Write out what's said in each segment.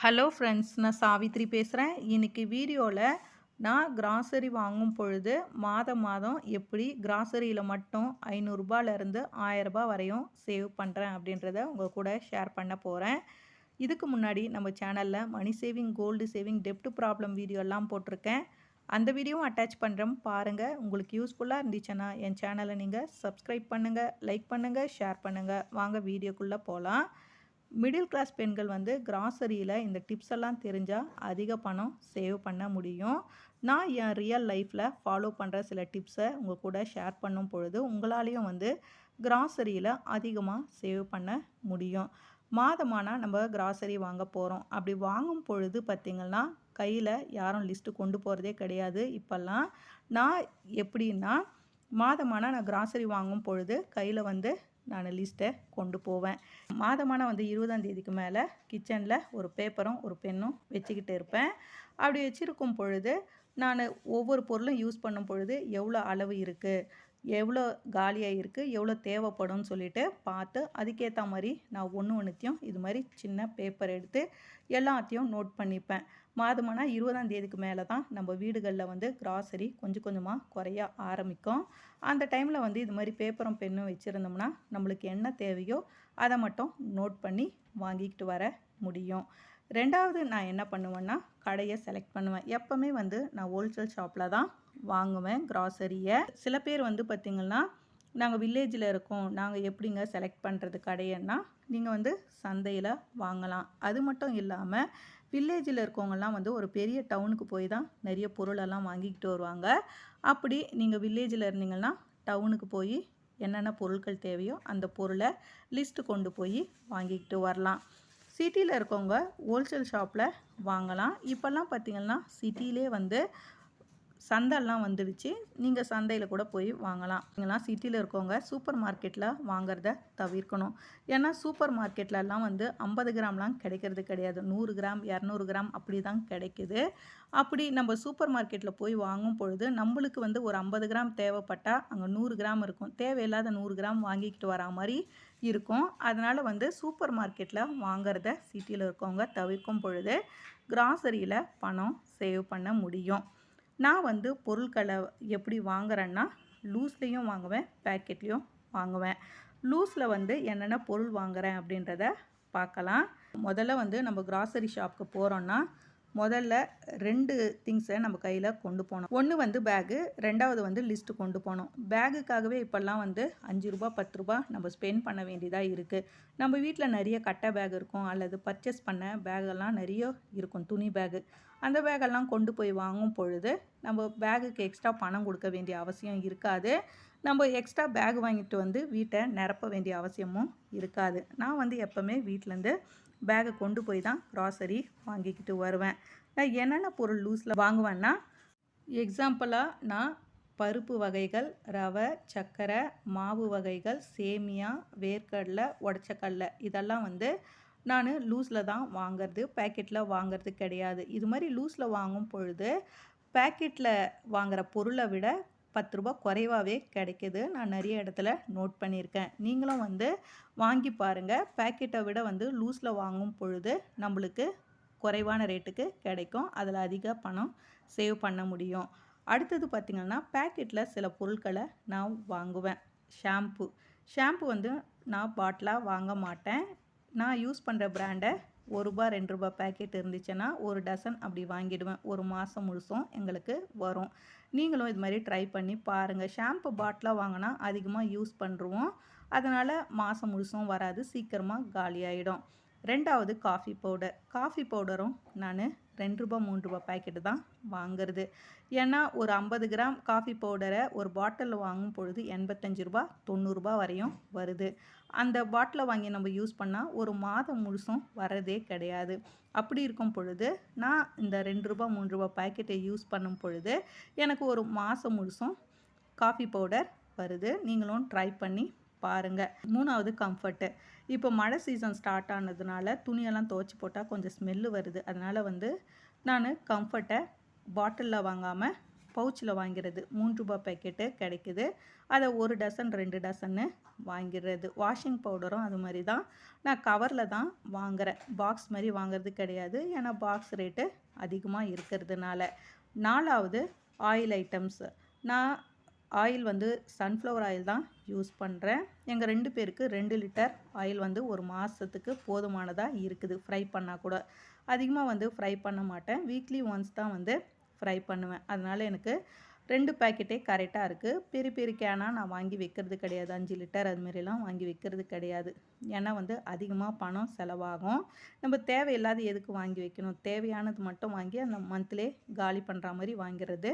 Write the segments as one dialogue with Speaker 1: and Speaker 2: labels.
Speaker 1: Hello friends நான் சாவித்ரி பேசுகிறேன் இன்றைக்கி வீடியோவில் நான் கிராசரி வாங்கும் பொழுது மாதம் மாதம் எப்படி கிராசரியில் மட்டும் ஐநூறுரூபாலேருந்து ஆயரரூபா வரையும் சேவ் பண்ணுறேன் அப்படின்றத உங்கள் கூட ஷேர் பண்ண போகிறேன் இதுக்கு முன்னாடி நம்ம சேனலில் மணி சேவிங் கோல்டு சேவிங் டெப்ட் ப்ராப்ளம் வீடியோலாம் போட்டிருக்கேன். அந்த வீடியோவும் அட்டாச் பண்ணுறோம் பாருங்கள் உங்களுக்கு யூஸ்ஃபுல்லாக இருந்துச்சுன்னா என் சேனலை நீங்கள் சப்ஸ்கிரைப் பண்ணுங்கள் லைக் பண்ணுங்கள் ஷேர் பண்ணுங்கள் வாங்க வீடியோக்குள்ளே போகலாம் மிடில் கிளாஸ் பெண்கள் வந்து கிராசரியில் இந்த டிப்ஸ் எல்லாம் தெரிஞ்சால் அதிக பணம் சேவ் பண்ண முடியும். நான் என் ரியல் லைஃப்பில் ஃபாலோ பண்ணுற சில டிப்ஸை உங்கள் கூட ஷேர் பண்ணும் பொழுது உங்களாலேயும் வந்து கிராசரியில் அதிகமாக சேவ் பண்ண முடியும். மாதமானால் நம்ம கிராசரி வாங்க போகிறோம் அப்படி வாங்கும் பொழுது பார்த்திங்கன்னா கையில் யாரும் லிஸ்ட்டு கொண்டு போகிறதே கிடையாது. இப்போல்லாம் நான் எப்படின்னா மாதமானால் நான் கிராசரி வாங்கும் பொழுது கையில் வந்து நான் லிஸ்ட்டை கொண்டு போவேன். மாதமான வந்து இருபதாம் தேதிக்கு மேலே கிச்சனில் ஒரு பேப்பரும் ஒரு பெண்ணும் வச்சுக்கிட்டு இருப்பேன். அப்படி வச்சுருக்கும் பொழுது நான் ஒவ்வொரு பொருளும் யூஸ் பண்ணும் பொழுது எவ்வளோ அளவு இருக்குது எவ்வளோ காலியாக இருக்குது எவ்வளோ தேவைப்படும்னு சொல்லிட்டு பார்த்து அதுக்கேற்ற மாதிரி நான் ஒன்று ஒன்றுத்தையும் இது மாதிரி சின்ன பேப்பர் எடுத்து எல்லாத்தையும் நோட் பண்ணிப்பேன். மாதமானால் இருபதாம் தேதிக்கு மேலே தான் நம்ம வீடுகளில் வந்து கிராசரி கொஞ்சம் கொஞ்சமாக குறைய ஆரம்பிக்கும். அந்த டைமில் வந்து இது மாதிரி பேப்பரும் பெண்ணும் வச்சுருந்தோம்னா நம்மளுக்கு என்ன தேவையோ அதை மட்டும் நோட் பண்ணி வாங்கிக்கிட்டு வர முடியும். ரெண்டாவது நான் என்ன பண்ணுவேன்னா கடையை செலக்ட் பண்ணுவேன். எப்போவுமே வந்து நான் ஹோல்சேல் ஷாப்பில் தான் வாங்குவேன் கிராசரியை சில பேர் வந்து பார்த்திங்கன்னா நாங்கள் வில்லேஜில் இருக்கோம் நாங்கள் எப்படிங்க செலக்ட் பண்ணுறது கடையன்னா நீங்கள் வந்து சந்தையில் வாங்கலாம். அது மட்டும் இல்லாமல் வில்லேஜில் இருக்கவங்கலாம் வந்து ஒரு பெரிய டவுனுக்கு போய் தான் நிறைய பொருளெல்லாம் வாங்கிக்கிட்டு வருவாங்க. அப்படி நீங்கள் வில்லேஜில் இருந்தீங்கன்னா டவுனுக்கு போய் என்னென்ன பொருட்கள் தேவையோ அந்த பொருளை லிஸ்ட்டு கொண்டு போய் வாங்கிக்கிட்டு வரலாம். சிட்டியில் இருக்கவங்க ஹோல்சேல் ஷாப்பில் வாங்கலாம். இப்போல்லாம் பார்த்திங்கன்னா சிட்டிலே வந்து சந்தைலாம் வந்துடுச்சு. நீங்கள் சந்தையில் கூட போய் வாங்கலாம். நீங்களாம் சிட்டியில் இருக்கவங்க சூப்பர் மார்க்கெட்டில் வாங்குறத தவிர்க்கணும். ஏன்னா சூப்பர் மார்க்கெட்லலாம் வந்து ஐம்பது கிராம்லாம் கிடைக்கிறது கிடையாது. நூறு கிராம் இரநூறு கிராம் அப்படி தான் கிடைக்குது. அப்படி நம்ம சூப்பர் மார்க்கெட்டில் போய் வாங்கும் பொழுது நம்மளுக்கு வந்து ஒரு ஐம்பது கிராம் தேவைப்பட்டால் அங்கே நூறு கிராம் இருக்கும். தேவையில்லாத நூறு கிராம் வாங்கிக்கிட்டு வரா மாதிரி இருக்கும். அதனால் வந்து சூப்பர் மார்க்கெட்டில் வாங்கிறத சிட்டியில் இருக்கவங்க தவிர்க்கும் பொழுது கிராசரியில் பணம் சேவ் பண்ண முடியும். நான் வந்து பொருட்களை எப்படி வாங்குறேன்னா லூஸ்லேயும் வாங்குவேன் பேக்கெட்லேயும் வாங்குவேன். லூஸில் வந்து என்னென்ன பொருள் வாங்குகிறேன் அப்படின்றத பார்க்கலாம். முதல்ல வந்து நம்ம கிராசரி ஷாப்புக்கு போகிறோன்னா முதல்ல ரெண்டு திங்ஸை நம்ம கையில் கொண்டு போனோம். ஒன்று வந்து பேகு ரெண்டாவது வந்து லிஸ்ட்டு கொண்டு போனோம். பேகுக்காகவே இப்போல்லாம் வந்து அஞ்சு ரூபா பத்து ரூபா நம்ம ஸ்பெண்ட் பண்ண வேண்டியதாக இருக்குது நம்ம வீட்டில் நிறைய கட்டை பேக் இருக்கும் அல்லது பர்ச்சேஸ் பண்ண பேகெல்லாம் நிறைய இருக்கும் துணி பேகு அந்த பேகெல்லாம் கொண்டு போய் வாங்கும் பொழுது நம்ம பேகுக்கு எக்ஸ்ட்ரா பணம் கொடுக்க வேண்டிய அவசியம் இருக்காது. நம்ம எக்ஸ்ட்ரா பேக் வாங்கிட்டு வந்து வீட்டை நிரப்ப வேண்டிய அவசியமும் இருக்காது. நான் வந்து எப்போவுமே வீட்டிலேருந்து பேகை கொண்டு போய் தான் க்ராசரி வாங்கிக்கிட்டு வருவேன். நான் என்னென்ன பொருள் லூஸில் வாங்குவேன்னா எக்ஸாம்பிளாக நான் பருப்பு வகைகள் ரவை சர்க்கரை மாவு வகைகள் சேமியா வேர்க்கடலை உடச்சக்கடலை இதெல்லாம் வந்து நான் லூஸில் தான் வாங்கிறது பேக்கெட்டில் வாங்கிறது கிடையாது. இது மாதிரி லூஸில் வாங்கும் பொழுது பேக்கெட்டில் வாங்குகிற பொருளை விட பத்து ரூபா குறைவாகவே கிடைக்கிது. நான் நிறைய இடத்துல நோட் பண்ணியிருக்கேன். நீங்களும் வந்து வாங்கி பாருங்கள் பேக்கெட்டை விட வந்து லூஸில் வாங்கும் பொழுது நம்மளுக்கு குறைவான ரேட்டுக்கு கிடைக்கும். அதில் அதிக பணம் சேவ் பண்ண முடியும். அடுத்தது பார்த்திங்கன்னா பேக்கெட்டில் சில பொருட்களை நான் வாங்குவேன். ஷாம்பு ஷாம்பு வந்து நான் பாட்டிலாக வாங்க மாட்டேன். நான் யூஸ் பண்ணுற பிராண்டை ஒரு ரூபா ரெண்டு ரூபா பேக்கெட் இருந்துச்சுன்னா ஒரு டசன் அப்படி வாங்கிடுவேன். ஒரு மாதம் முழுசும் எங்களுக்கு வரும். நீங்களும் இது மாதிரி ட்ரை பண்ணி பாருங்கள் ஷாம்பு பாட்டிலாக வாங்கினா அதிகமாக யூஸ் பண்ணுவோம் அதனால் மாதம் முழுசும் வராது. சீக்கிரமாக காலியாகிடும் ரெண்டாவது காஃபி பவுடர் காஃபி பவுடரும் நான் ரெண்டு ரூபா மூணு ரூபா பேக்கெட்டு தான் வாங்குறது. ஏன்னா ஒரு ஐம்பது கிராம் காஃபி பவுடரை ஒரு பாட்டிலில் வாங்கும் பொழுது எண்பத்தஞ்சு ரூபா தொண்ணூறுரூபா வரையும் வருது. அந்த பாட்டிலை வாங்கி நம்ம யூஸ் பண்ணால் ஒரு மாதம் முழுசும் வரதே கிடையாது. அப்படி இருக்கும் பொழுது நான் இந்த ரெண்டு ரூபா மூணு ரூபா பேக்கெட்டை யூஸ் பண்ணும் பொழுது எனக்கு ஒரு மாதம் முழுசும் காஃபி பவுடர் வருது. நீங்களும் ட்ரை பண்ணி பாருங்கள் மூணாவது கம்ஃபர்ட்டு இப்போ மழை சீசன் ஸ்டார்ட் ஆனதுனால துணியெல்லாம் துவச்சி போட்டால் கொஞ்சம் ஸ்மெல்லு வருது. அதனால் வந்து நான் கம்ஃபர்ட்டை பாட்டிலில் வாங்காமல் பவுச்சில் வாங்கிறது. மூன்று ரூபாய் பேக்கெட்டு கிடைக்குது. அதை ஒரு டசன் ரெண்டு டசன்னு வாங்கிடுறது வாஷிங் பவுடரும் அது மாதிரி தான் நான் கவரில் தான் வாங்குகிறேன் பாக்ஸ் மாதிரி வாங்குறது கிடையாது. ஏன்னா பாக்ஸ் ரேட்டு அதிகமாக இருக்கிறதுனால. நாலாவது ஆயில் ஐட்டம்ஸ் நான் ஆயில் வந்து சன்ஃப்ளவர் ஆயில் தான் யூஸ் பண்ணுறேன் எங்கள் ரெண்டு பேருக்கு ரெண்டு லிட்டர் ஆயில் வந்து ஒரு மாதத்துக்கு போதுமானதாக இருக்குது. ஃப்ரை பண்ணால் கூட. அதிகமாக வந்து ஃப்ரை பண்ண மாட்டேன். வீக்லி ஒன்ஸ் தான் வந்து ஃப்ரை பண்ணுவேன். அதனால் எனக்கு ரெண்டு பேக்கெட்டே கரெக்டாக இருக்குது பெரிய பெரிய கேனாக நான் வாங்கி வைக்கிறது கிடையாது. அஞ்சு லிட்டர் அதுமாரிலாம் வாங்கி வைக்கிறது கிடையாது. ஏன்னா வந்து அதிகமாக பணம் செலவாகும். நம்ம தேவையில்லாத எதுக்கு வாங்கி வைக்கணும்? தேவையானது மட்டும் வாங்கி அந்த மந்த்லே காலி பண்ணுற மாதிரி வாங்கிறது.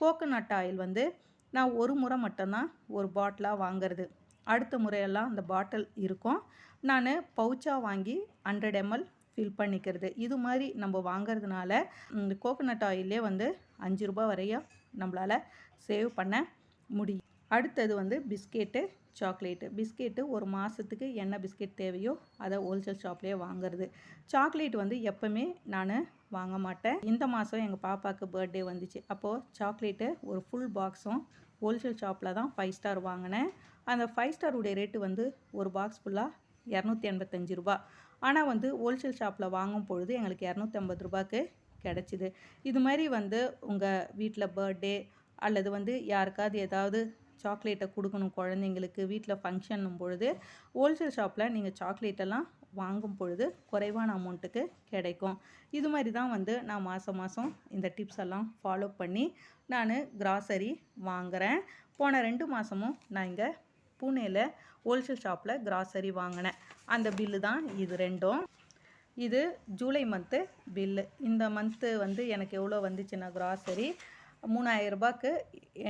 Speaker 1: கோகோனட் ஆயில் வந்து நான் ஒரு முறை மட்டும்தான் ஒரு பாட்டிலாக வாங்கிறது. அடுத்த முறையெல்லாம் அந்த பாட்டில் இருக்கும். நான் பவுச்சாக வாங்கி ஹண்ட்ரட் எம்எல் ஃபில் பண்ணிக்கிறது. இது மாதிரி நம்ம வாங்கிறதுனால இந்த கோகோனட் ஆயிலே வந்து அஞ்சு ரூபாய் வரையும் நம்மளால் சேவ் பண்ண முடியும். அடுத்தது வந்து பிஸ்கெட்டு சாக்லேட்டு. பிஸ்கெட்டு ஒரு மாதத்துக்கு என்ன பிஸ்கெட் தேவையோ அதை ஹோல்சேல் ஷாப்லேயே வாங்குறது. சாக்லேட் வந்து எப்போவுமே நான் வாங்க மாட்டேன். இந்த மாதம் எங்கள் பாப்பாவுக்கு பர்த்டே வந்துச்சு. அப்போது சாக்லேட்டு ஒரு ஃபுல் பாக்ஸும் ஹோல்சேல் ஷாப்பில் தான் ஃபைவ் ஸ்டார் வாங்கினேன். அந்த ஃபைவ் ஸ்டாருடைய ரேட்டு வந்து ஒரு பாக்ஸ் ஃபுல்லாக இரநூத்தி எண்பத்தஞ்சு ரூபா. ஆனால் வந்து ஹோல்சேல் ஷாப்பில் வாங்கும் பொழுது எங்களுக்கு இரநூத்தி ஐம்பது ரூபாய்க்கு கிடச்சிது. இது மாதிரி வந்து உங்கள் வீட்டில் பர்த்டே அல்லது வந்து யாருக்காவது ஏதாவது சாக்லேட்டை கொடுக்கணும் குழந்தைங்களுக்கு வீட்டில் ஃபங்க்ஷன்னும் பொழுது ஹோல்சேல் ஷாப்பில் நீங்கள் சாக்லேட்டெல்லாம் வாங்கும் பொழுது குறைவான அமௌண்ட்டுக்கு கிடைக்கும். இது மாதிரி தான் வந்து நான் மாதம் மாதம் இந்த டிப்ஸ் எல்லாம் ஃபாலோ பண்ணி நான் கிராசரி வாங்குகிறேன் போன ரெண்டு மாதமும் நான் இங்கே பூனேயில் ஹோல்சேல் ஷாப்பில் கிராசரி வாங்கினேன். அந்த பில்லு தான் இது ரெண்டும். இது ஜூலை மந்த்து பில்லு இந்த மந்த்து வந்து எனக்கு எவ்வளோ வந்துச்சுன்னா கிராசரி மூணாயிரம் ரூபாய்க்கு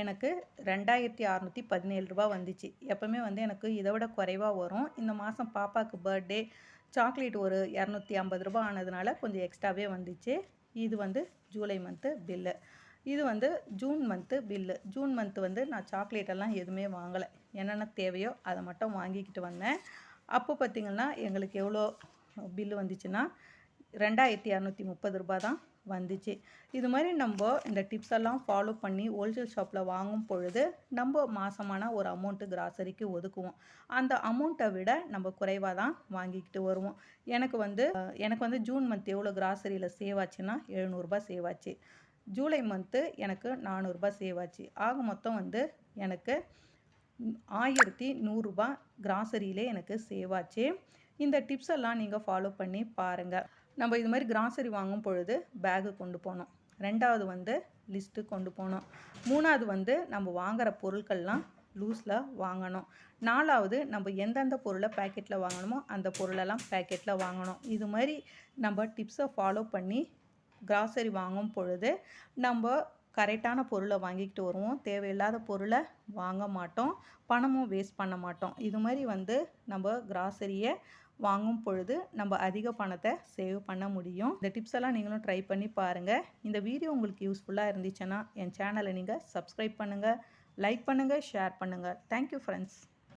Speaker 1: எனக்கு ரெண்டாயிரத்தி அறநூற்றி பதினேழு ரூபா வந்துச்சு. எப்போவுமே வந்து எனக்கு இதை விட குறைவாக வரும். இந்த மாதம் பாப்பாவுக்கு பர்த்டே சாக்லேட் ஒரு இரநூத்தி ஐம்பது ரூபா ஆனதுனால கொஞ்சம் எக்ஸ்ட்ராவே வந்துச்சு. இது வந்து ஜூலை மந்த்து பில்லு இது வந்து June month bill June month வந்து நான் சாக்லேட் எல்லாம் எதுவுமே வாங்கலை. என்னென்ன தேவையோ அதை மட்டும் வாங்கிக்கிட்டு வந்தேன். அப்போ பார்த்திங்கன்னா எங்களுக்கு எவ்வளோ பில்லு வந்துச்சுன்னா ரெண்டாயிரத்தி இரநூத்தி முப்பது ரூபா தான் வந்துச்சு. இது மாதிரி நம்ம இந்த டிப்ஸ் எல்லாம் ஃபாலோ பண்ணி ஹோல்சேல் ஷாப்பில் வாங்கும் பொழுது நம்ம மாதமான ஒரு அமௌண்ட்டு கிராசரிக்கு ஒதுக்குவோம். அந்த அமௌண்ட்டை விட நம்ம குறைவாக தான் வாங்கிக்கிட்டு வருவோம். எனக்கு வந்து எனக்கு வந்து ஜூன் மந்த் எவ்வளோ கிராசரியில் சேவ் ஆச்சுன்னா எழுநூறுபா சேவ் ஆச்சு. ஜூலை மந்த்து எனக்கு நானூறுரூபா சேவ் ஆச்சு. ஆக மொத்தம் வந்து எனக்கு ஆயிரத்தி நூறுரூபா கிராசரியிலே எனக்கு சேவ் ஆச்சு. இந்த டிப்ஸ் எல்லாம் நீங்கள் ஃபாலோ பண்ணி பாருங்கள் நம்ம இது மாதிரி கிராசரி வாங்கும் பொழுது பேகு கொண்டு போனோம். ரெண்டாவது வந்து லிஸ்ட்டு கொண்டு போனோம். மூணாவது வந்து நம்ம வாங்குகிற பொருட்கள்லாம் லூஸில் வாங்கணும். நாலாவது நம்ம எந்தெந்த பொருளை பேக்கெட்டில் வாங்கணுமோ அந்த பொருளெல்லாம் பேக்கெட்டில் வாங்கணும். இது மாதிரி நம்ம டிப்ஸை ஃபாலோ பண்ணி கிராசரி வாங்கும் பொழுது நம்ம கரெக்டான பொருளை வாங்கிக்கிட்டு வருவோம். தேவையில்லாத பொருளை வாங்க மாட்டோம். பணமும் வேஸ்ட் பண்ண மாட்டோம். இது மாதிரி வந்து நம்ம கிராசரியை வாங்கும் பொழுது நம்ம அதிக பணத்தை சேவ் பண்ண முடியும். இந்த டிப்ஸ் எல்லாம் நீங்களும் ட்ரை பண்ணி பாருங்கள் இந்த வீடியோ உங்களுக்கு யூஸ்ஃபுல்லாக இருந்துச்சுன்னா என் சேனலை நீங்கள் சப்ஸ்கிரைப் பண்ணுங்கள் லைக் பண்ணுங்கள் ஷேர் பண்ணுங்கள் தேங்க்யூ ஃப்ரெண்ட்ஸ்